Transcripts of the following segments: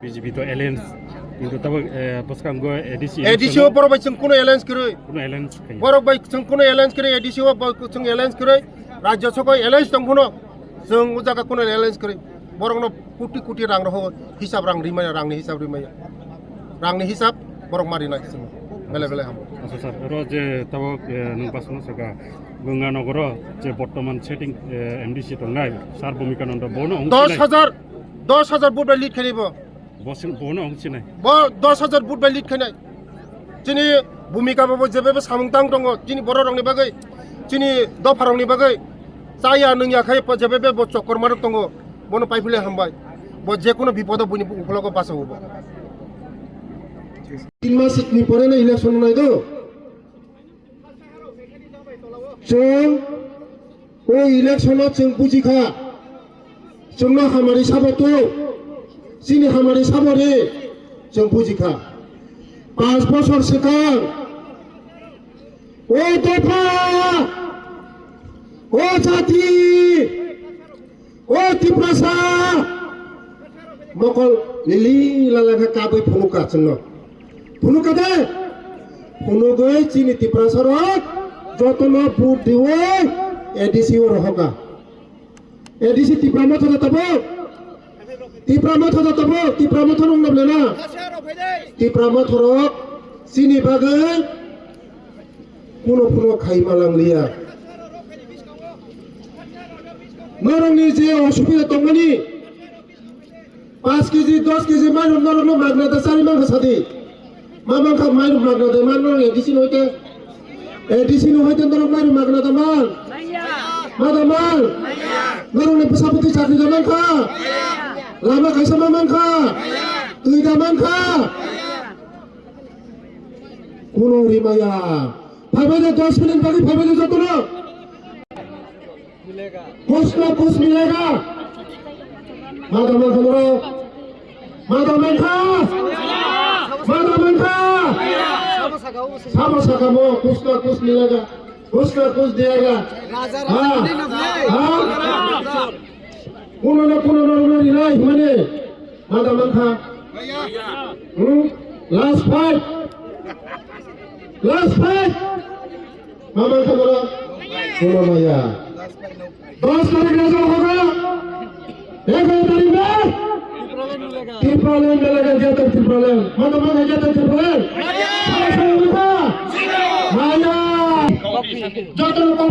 BJP তো এলেন্স কিন্তু তবে পসকাম গো এডিসি এডিসি ওপর বাইছেন কোন এলেন্স করে কোন এলেন্স বড় বাইছেন কোন এলেন্স করে এডিসি ওপর কোন এলেন্স করে রাজ্য সভা এলেন্স দংগুনো जों জায়গা কোন এলেন্স করে বরংনো কোটি কোটি রাং রহ হিসাব রাং রিমায়া রাংনি হিসাব রিমায়া রাংনি হিসাব বরং মারি না বেলে বেলে হাম আচ্ছা স্যার র যে তব নং পাসন সকা গঙ্গানগর যে বর্তমান সেটিং এমডিসি তো নাই সার ভূমিকানন্দ বন 10000 10000 বুট লিড খেলিব दस हजार बुट बाय लिट खानाय चिनि भूमिकाबाबो जेबो सामुंतां दङ चिनि बर' रावनि बागै चिनि दफा रावनि बागै जाया नोंनियाखाय जेबो चक्कर मारक दङ बनो पाइफुले हामबाय ब जेकुनु बिपद बुनि उखलको बासावो তিন মাস পরে না ইলেকশন নাই তো ওই ইলেকশনত বুঝিখা চুনা হামারি সাবতো যিনি আমার সামরে বুঝিখা পাঁচ বছর শেখার ও দফা। ও জাতি। ও তিপ্রাসা। মকল লিলি লালেখা কাবই ফুনুকা চিন্ন ফুনুকা দে। ফুনুকই চিনি তিপ্রাসার যত ন ভোট দিও এডিসি ও রহকা এডিসি তিপ্রামত তাব হতে তব ত্রিপ্রামত হতে তব ত্রিপ্রামত নং নবলে না ত্রিপ্রামত হরক চিনি বাগৈ কোনো কোনো খাইমালাंलिया নরংনি যে অসুবিধা দংমানি পাঁচ কেজি দশ কেজি মাইরম নরং মাগনাতে চারি মাংস সাদি মা মাংস মাইরম মাগনাতে মান নরং এডিসি হইতে এডিসি হইতে নরং মাইরম মাগনাতে মান মাদা মান নরংনি পেশাপতি চাকরি দামান খা লামা খাইসা মান খা তুই দামান খা কোন রিমায়া ভাবে যে দশ মিনিট বাকি ভাবে যে যত না कुछ ना कुछ मिलेगा माता मन खा माता मन खा माता मन खा सब सका मो कुछ ना कुछ मिलेगा कुछ ना कुछ देगा हाँ हाँ কোনো না কোনো নরনারী নাই মানে মাদা মাখা লাস্ট ফাইট লাস্ট ফাইট মামা খা বলো। মাইয়া। দশ তারিখ রেজাল হবে। এগারো তারিখ না? মাদা মাখা যত রকম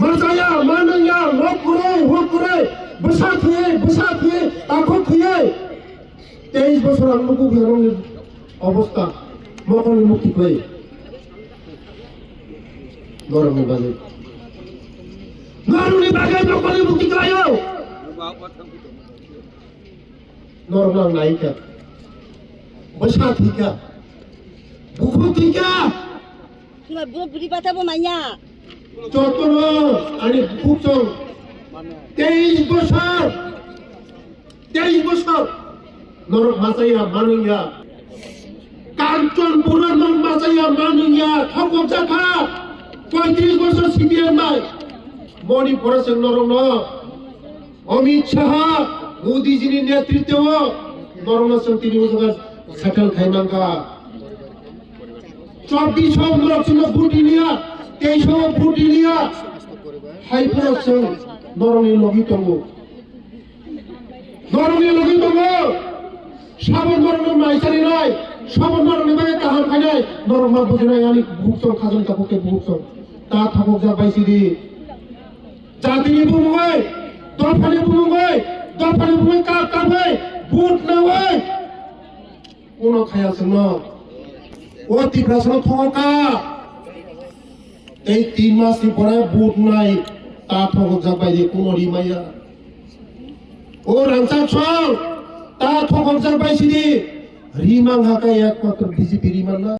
মাজায়া মানয়া লক করে হোক করে বসা থুয়ে বসা থুয়ে তাকো থুয়ে তেইশ বছর আঙ্গুকু গেরঙ্গের অবস্থা মকল মুক্তি হয়ে গরমের বাজে নরমনি বাগে মকল মুক্তি করায়ো নরমাল নায়িকা বসা থিকা বুকু থিকা Cuma যতন আনি বুকচং তেইশ বছর তেইশ বছর নরক মাসাইয়া মানুইয়া কাঞ্চনপুরের নং মাসাইয়া মানুইয়া ঠকক জাখা পঁয়ত্রিশ বছর সিপিএম নাই। মণিপুরে সিং নরম অমিত শাহ, মোদিজির নেতৃত্ব নরম সিং তিনি সেটেল খাইমাঙ্গা। চব্বিশ ইলিয়া তেইশ ভোট ইলিয়া হাইফার সিং নরমে লগি দङ নরমে লগি দङ সাবন নরমে মাইসারি নাই সাবন নরমে বাগে কাহার খাইনাই নরমা বুঝিনাই আনি ভুকসং খাজন তাপকে ভুকসং তা থাকক যা বাইসি দি। জাতিনি বুমুগৈ দলফানি বুমুগৈ দলফানি বুমুগৈ কাপ কাপৈ ভোট নাওৈ কোনো খায়াছে ন। অতি প্রশ্ন থকা। এই তিন মাস পরে বুট নাই, তা ঠক যাবাই যে কোনো মাইয়া ও রামচা ছং তা ঠকক যা পাইছিলি রিমাং হাকাই একমাত্র বিজেপি রিমান না।